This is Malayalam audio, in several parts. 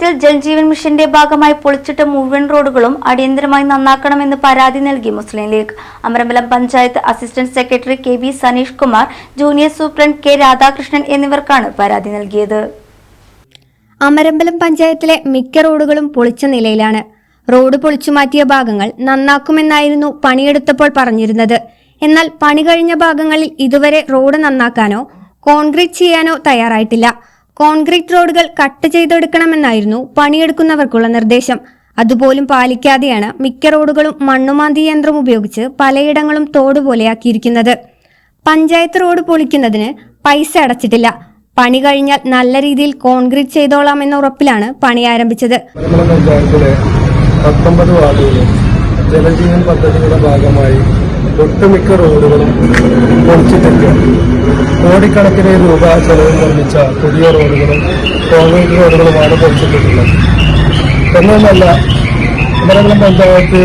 പഞ്ചായത്തിൽ ജൽജീവൻ മിഷന്റെ ഭാഗമായി പൊളിച്ചിട്ട മുഴുവൻ റോഡുകളും അടിയന്തരമായി നന്നാക്കണമെന്ന് പരാതി നൽകി Muslim League. Amarambalam panchayat assistant secretary K V Saneesh Kumar junior superintendent K Radhakrishnan എന്നിവർക്കാണ് പരാതി നൽകിയത്. അമരമ്പലം പഞ്ചായത്തിലെ മിക്ക റോഡുകളും പൊളിച്ച നിലയിലാണ്. റോഡ് പൊളിച്ചു മാറ്റിയ ഭാഗങ്ങൾ നന്നാക്കുമെന്നായിരുന്നു പണിയെടുത്തപ്പോൾ പറഞ്ഞിരുന്നത്. എന്നാൽ പണി കഴിഞ്ഞ ഭാഗങ്ങളിൽ ഇതുവരെ റോഡ് നന്നാക്കാനോ കോൺക്രീറ്റ് ചെയ്യാനോ തയ്യാറായിട്ടില്ല. കോൺക്രീറ്റ് റോഡുകൾ കട്ട് ചെയ്തെടുക്കണമെന്നായിരുന്നു പണിയെടുക്കുന്നവർക്കുള്ള നിർദ്ദേശം. അതുപോലും പാലിക്കാതെയാണ് മിക്ക റോഡുകളും മണ്ണുമാന്തി യന്ത്രം ഉപയോഗിച്ച് പലയിടങ്ങളും തോട് പോലെയാക്കിയിരിക്കുന്നത്. പഞ്ചായത്ത് റോഡ് പൊളിക്കുന്നതിന് പൈസ അടച്ചിട്ടില്ല. പണി കഴിഞ്ഞാൽ നല്ല രീതിയിൽ കോൺക്രീറ്റ് ചെയ്തോളാം എന്ന ഉറപ്പിലാണ് പണി ആരംഭിച്ചത്. ജലജീവൻ പദ്ധതിയുടെ ഭാഗമായി ഒട്ടുമിക്ക റോഡുകളും പൊളിച്ചിട്ടുണ്ട് കോടിക്കണക്കിന് രൂപ ചെലവിൽ നിർമ്മിച്ച പുതിയ റോഡുകളും കോൺക്രീറ്റ് റോഡുകളുമാണ് പൊളിച്ചിട്ടുള്ളത് എന്നൊന്നല്ല കുമരകുളം പഞ്ചായത്ത്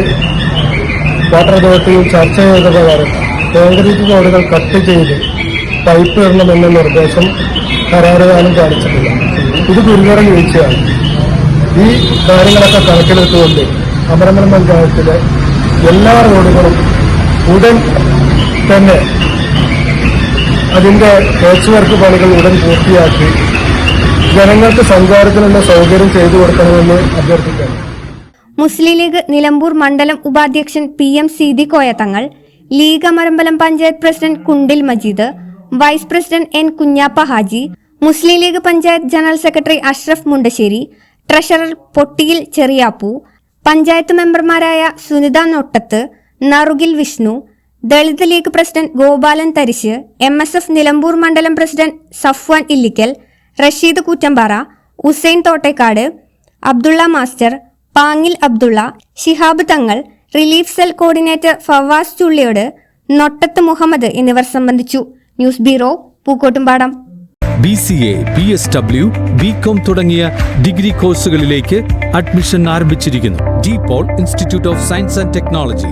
വാട്ടർ അതോറിറ്റിയിൽ ചർച്ച ചെയ്ത പ്രകാരം കോൺക്രീറ്റ് റോഡുകൾ കട്ട് ചെയ്ത് പൈപ്പ് ഇടണമെന്ന നിർദ്ദേശം കരാറുകാരും കാണിച്ചിട്ടില്ല ഇത് ഗുരുതര വീഴ്ചയാണ്. ഈ കാര്യങ്ങളൊക്കെ കണക്കിലെടുത്തുകൊണ്ട് അമരമലം പഞ്ചായത്തിലെ എല്ലാ റോഡുകളും ഉടൻ തന്നെ അതിന്റെ പേച്ച് വർക്ക് പണികൾ ഉടൻ പൂർത്തിയാക്കി ജനങ്ങൾക്ക് സഞ്ചാരത്തിനുള്ള സൗകര്യം ചെയ്തു കൊടുക്കണമെന്ന് അഭ്യർത്ഥിക്കുന്നു. മുസ്ലിം ലീഗ് നിലമ്പൂർ മണ്ഡലം ഉപാധ്യക്ഷൻ P M Seethi Koya Thangal league Amarambalam panchayat president Kundil Majeed vice president N Kunhappa Haji Muslim League panchayat general secretary Ashraf Mundassery treasurer Pottiyil Cheriyappu panchayat മെമ്പർമാരായ Sunitha Nottath Narukil Vishnu Dalit League president Gopalan Tharish M S F Nilambur മണ്ഡലം president Safwan Illikkal Rasheed Koottampara Usain Thottekkad Abdulla master Pangil Abdulla Shihab Thangal relief cell coordinator Fawas Chulliyod Nottath Muhammad എന്നിവർ സംബന്ധിച്ചു. News bureau Pookkottumpadam. B C A B S W B com തുടങ്ങിയ ഡിഗ്രി കോഴ്സുകളിലേക്ക് അഡ്മിഷൻ ആരംഭിച്ചിരിക്കുന്നു. D Paul institute of science and technology.